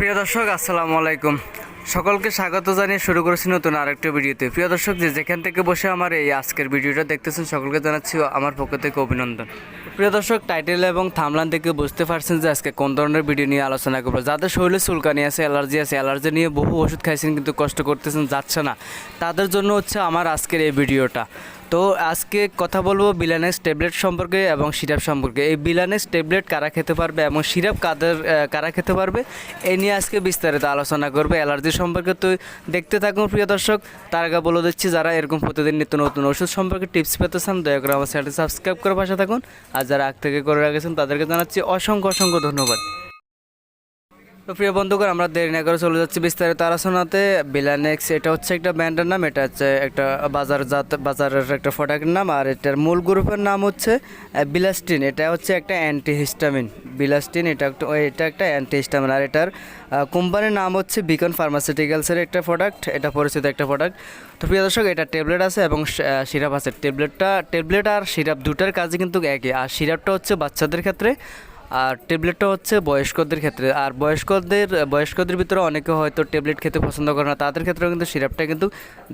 প্রিয় দর্শক, আসসালামু আলাইকুম। সকলকে স্বাগত জানিয়ে শুরু করেছি নতুন আরেকটা ভিডিওতে। প্রিয় দর্শক, যে যেখান থেকে বসে আমার এই আজকের ভিডিওটা দেখতেছেন, সকলকে জানাচ্ছি আমার পক্ষ থেকে অভিনন্দন। প্রিয় দর্শক টাইটেল এবং থামলান থেকে বুঝতে পারছেন যে আজকে কোন ধরনের ভিডিও নিয়ে আলোচনা করব। যাদের শরীরে চুলকানি আছে, অ্যালার্জি আছে, অ্যালার্জি নিয়ে বহু ওষুধ খাইছেন কিন্তু কষ্ট করতেছেন, যাচ্ছে না। তাদের জন্য হচ্ছে আমার আজকের এই ভিডিওটা। তো আজকে কথা বলব বিলানেক্স ট্যাবলেট সম্পর্কে এবং সিরাপ সম্পর্কে। এই বিলানেক্স ট্যাবলেট কারা খেতে পারবে এবং সিরাপ কাদের কারা খেতে পারবে এই নিয়ে আজকে বিস্তারিত আলোচনা করবে অ্যালার্জি সম্পর্কে। তো দেখতে থাকুন প্রিয় দর্শক, তার আগে বলে দিচ্ছি, যারা এরকম প্রতিদিন নিত্য নতুন ওষুধ সম্পর্কে টিপস পেতে চান দয়া করে আমার চ্যানেলটি সাবস্ক্রাইব করে পাশে থাকুন। আর যারা আগ থেকে করে রাখেছেন, তাদেরকে জানাচ্ছি অসংখ্য অসংখ্য ধন্যবাদ। তো প্রিয় বন্ধুগণ, আমরা দেরি না করে চলে যাচ্ছি বিস্তারিত আলোচনাতে। বিলানেক্স এটা হচ্ছে একটা ব্যান্ডের নাম, এটা হচ্ছে একটা বাজার জাত বাজারের একটা প্রোডাক্টের নাম, আর এটার মূল গ্রুপের নাম হচ্ছে বিলাস্টিন এটা হচ্ছে একটা অ্যান্টিহিস্টামিন বিলাস্টিন এটা একটা এটা একটা অ্যান্টিহিস্টামিন আর এটার কোম্পানির নাম হচ্ছে বিকন ফার্মাসিউটিক্যালসের একটা প্রোডাক্ট এটা পরিচিত একটা প্রোডাক্ট তো প্রিয় দর্শক, এটা ট্যাবলেট আছে এবং সিরাপ আছে। ট্যাবলেটটা ট্যাবলেট আর সিরাপ দুটার কাজে কিন্তু একই। আর সিরাপটা হচ্ছে বাচ্চাদের ক্ষেত্রে আর ট্যাবলেটটা হচ্ছে বয়স্কদের ক্ষেত্রে। আর বয়স্কদের বয়স্কদের ভিতরে অনেকে হয়তো ট্যাবলেট খেতে পছন্দ করে না, তাদের ক্ষেত্রেও কিন্তু সিরাপটা কিন্তু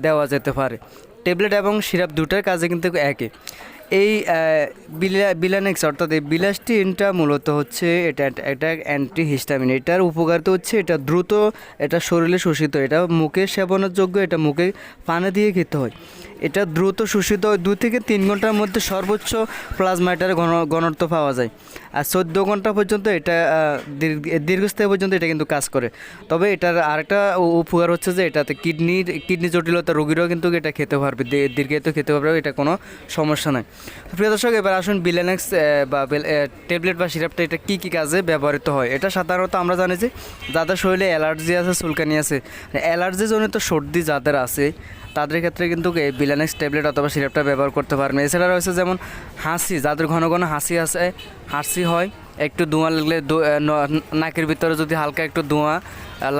দেওয়া যেতে পারে। ট্যাবলেট এবং সিরাপ দুটার কাজে কিন্তু একই। এই বিলা, বিলানেক্স অর্থাৎ এই বিলাস্টিনটা মূলত হচ্ছে এটা এটা অ্যান্টি হিস্টামিন এটার উপকারিতা হচ্ছে এটা দ্রুত, এটা শরীরে শোষিত, এটা মুখে সেবনের যোগ্য, এটা মুখে পানে দিয়ে খেতে হয়। এটা দ্রুত শোষিত হয় দু থেকে তিন ঘণ্টার মধ্যে সর্বোচ্চ প্লাজমাটার ঘন, ঘনত্ব পাওয়া যায়। আর চোদ্দ ঘণ্টা পর্যন্ত এটা দীর্ঘ- দীর্ঘস্থায়ী পর্যন্ত এটা কিন্তু কাজ করে। তবে এটার আরেকটা উপকার হচ্ছে যে এটাতে কিডনির, কিডনি জটিলতা রোগীরাও কিন্তু এটা খেতে পারবে। দী- দীর্ঘায়িত খেতে পারবে, এটা কোনো সমস্যা নয় প্রিয় দর্শক, এবার আসুন বিলানেক্স বা ট্যাবলেট বা সিরাপটা এটা কী কী কাজে ব্যবহৃত হয়? এটা সাধারণত আমরা জানি যে যাদের শরীরে অ্যালার্জি আছে, চুলকানি আছে অ্যালার্জি জনিত সর্দি যাদের আছে, তাদের ক্ষেত্রে কিন্তু এই বিলানেক্স ট্যাবলেট অথবা সিরাপটা ব্যবহার করতে পারবেন এছাড়া রয়েছে যেমন হাসি, যাদের ঘন ঘন হাসি আছে, হাসি হয়, একটু ধোঁয়া লাগলে নাকের ভিতরে যদি হালকা একটু ধোঁয়া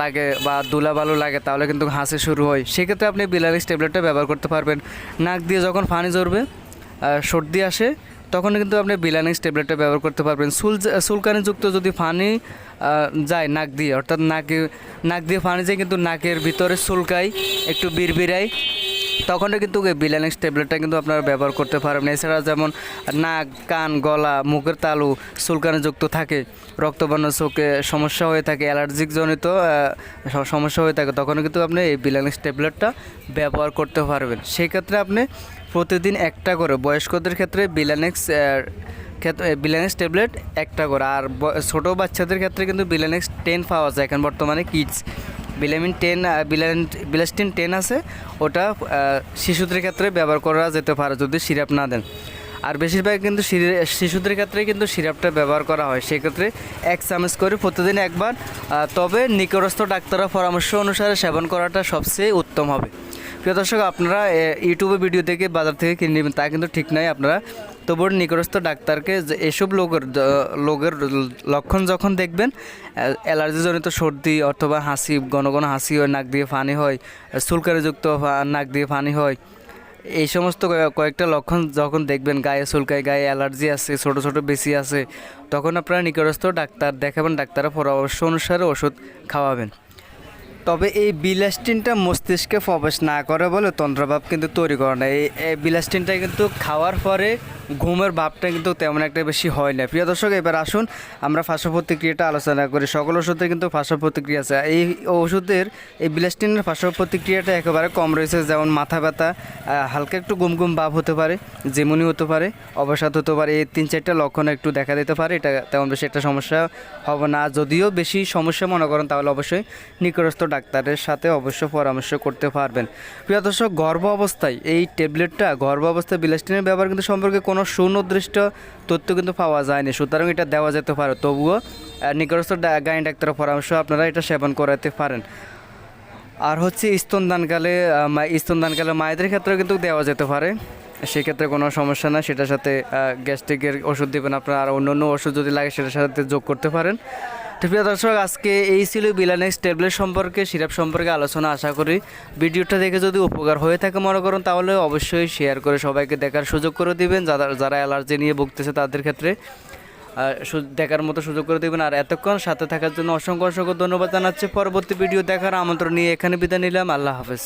লাগে বা দুলা বালু লাগে তাহলে কিন্তু হাসি শুরু হয়। সেক্ষেত্রে আপনি বিলানেক্স ট্যাবলেটটা ব্যবহার করতে পারবেন। নাক দিয়ে যখন ফানি ঝরবে সর্দি আসে তখন কিন্তু আপনি বিলানিক্স ট্যাবলেটটা ব্যবহার করতে পারবেন। সুল সুলকানিযুক্ত যদি আহ, যায় নাক দিয়ে, অর্থাৎ নাকে নাক দিয়ে পানি যায়, কিন্তু নাকের ভিতরে চুলকায়, একটু বিড়বিড়ায়। তখন কিন্তু বিলানিক্স ট্যাবলেটটা কিন্তু আপনারা ব্যবহার করতে পারবেন এছাড়া যেমন নাক, কান, গলা, মুখের তালু চুলকানিযুক্ত থাকে রক্তবর্ণ চোখে সমস্যা হয়ে থাকে অ্যালার্জিক জনিত সমস্যা হয়ে থাকে তখন কিন্তু আপনি এই বিলানিক্স ট্যাবলেটটা ব্যবহার করতে পারবেন। সেই ক্ষেত্রে আপনি প্রতিদিন একটা করে বয়স্কদের ক্ষেত্রে বিলানেক্স ক্ষেত্রে বিলানেক্স ট্যাবলেট একটা করে। আর ছোটো বাচ্চাদের ক্ষেত্রে কিন্তু বিলানেক্স টেন পাওয়া যায়। এখন বর্তমানে কিডস বিলামিন টেন বিলাস্টিন টেন আছে। ওটা শিশুদের ক্ষেত্রে ব্যবহার করা যেতে পারে যদি সিরাপ না দেন। আর বেশিরভাগ কিন্তু শিশুদের ক্ষেত্রে কিন্তু সিরাপটা ব্যবহার করা হয়। সেক্ষেত্রে এক চামচ করে প্রতিদিন একবার তবে নিকটস্থ ডাক্তারের পরামর্শ অনুসারে সেবন করাটা সবচেয়ে উত্তম হবে। প্রিয় দর্শক, আপনারা ইউটিউবে ভিডিও থেকে বাজার থেকে কিনে নেবেন। তা কিন্তু ঠিক নয়। আপনারা তবুও নিকটস্থ ডাক্তারকে এসব লোকের লোকের লক্ষণ যখন দেখবেন অ্যালার্জিজনিত সর্দি অথবা হাসি, ঘন ঘন হাসি হয়, নাক দিয়ে পানি হয় চুলকারিযুক্ত নাক দিয়ে পানি হয়, এই সমস্ত কয়েকটা লক্ষণ যখন দেখবেন, গায়ে চুলকায়, গায়ে অ্যালার্জি আছে, ছোট ছোট বেশি আছে, তখন আপনারা নিকটস্থ ডাক্তার, দেখাবেন, ডাক্তারের পরামর্শ অনুসারে ওষুধ খাওয়াবেন। তবে এই বিলাস্টিনটা মস্তিষ্কে প্রবেশ না করে বলে তন্ত্রভাব কিন্তু তৈরি করে না। এই বিলাস্টিনটা কিন্তু খাওয়ার পরে ঘুমের ভাবটা কিন্তু তেমন একটা বেশি হয় না। প্রিয় দর্শক, এবার আসুন আমরা ফাঁসা প্রতিক্রিয়াটা আলোচনা করি। সকল ওষুধে কিন্তু ফাঁসা প্রতিক্রিয়া আছে। এই ওষুধের, এই ব্লাস্টিনের ফাঁসা প্রতিক্রিয়াটা একেবারে কম রয়েছে। যেমন মাথা ব্যথা হালকা একটু গুম গুম ভাব হতে পারে যেমনি হতে পারে, অবসাদ হতে পারে। এই তিন চারটা লক্ষণ একটু দেখা দিতে পারে। এটা তেমন বেশি একটা সমস্যা হবে না। যদিও বেশি সমস্যা মনে করেন, তাহলে অবশ্যই নিকটস্থ ডাক্তারের সাথে অবশ্য পরামর্শ করতে পারবেন। প্রিয় দর্শক গর্ভ অবস্থায় এই ট্যাবলেটটা গর্ভ অবস্থায় বিলাস্টিনের ব্যবহার কিন্তু সম্পর্কে কোনো সুনির্দিষ্ট তথ্য কিন্তু পাওয়া যায়নি। সুতরাং এটা দেওয়া যেতে পারে। তবুও নিকটস্থ গাইন ডাক্তারের পরামর্শ আপনারা এটা সেবন করাতে পারেন। আর হচ্ছে স্তনদানকালে দানকালে স্তন স্তনদানকালে মায়েদের ক্ষেত্রে কিন্তু দেওয়া যেতে পারে। সেক্ষেত্রে কোনো সমস্যা না সেটার সাথে গ্যাস্ট্রিকের ওষুধ দেবেন আপনারা। আর অন্য অন্য ওষুধ যদি লাগে, সেটার সাথে যোগ করতে পারেন। তো প্রিয় দর্শক, আজকে এই ছিল বিলানেক্স ট্যাবলেট সম্পর্কে, সিরাপ সম্পর্কে আলোচনা। আশা করি ভিডিওটা দেখে যদি উপকার হয়ে থাকে মনে করুন, তাহলে অবশ্যই শেয়ার করে সবাইকে দেখার সুযোগ করে দিবেন। যারা যারা অ্যালার্জি নিয়ে ভুগতেছে তাদের ক্ষেত্রে দেখার মতো সুযোগ করে দেবেন। আর এতক্ষণ সাথে থাকার জন্য অসংখ্য অসংখ্য ধন্যবাদ জানাচ্ছি। পরবর্তী ভিডিও দেখার আমন্ত্রণ নিয়ে এখানে বিদায় নিলাম। আল্লাহ হাফেজ।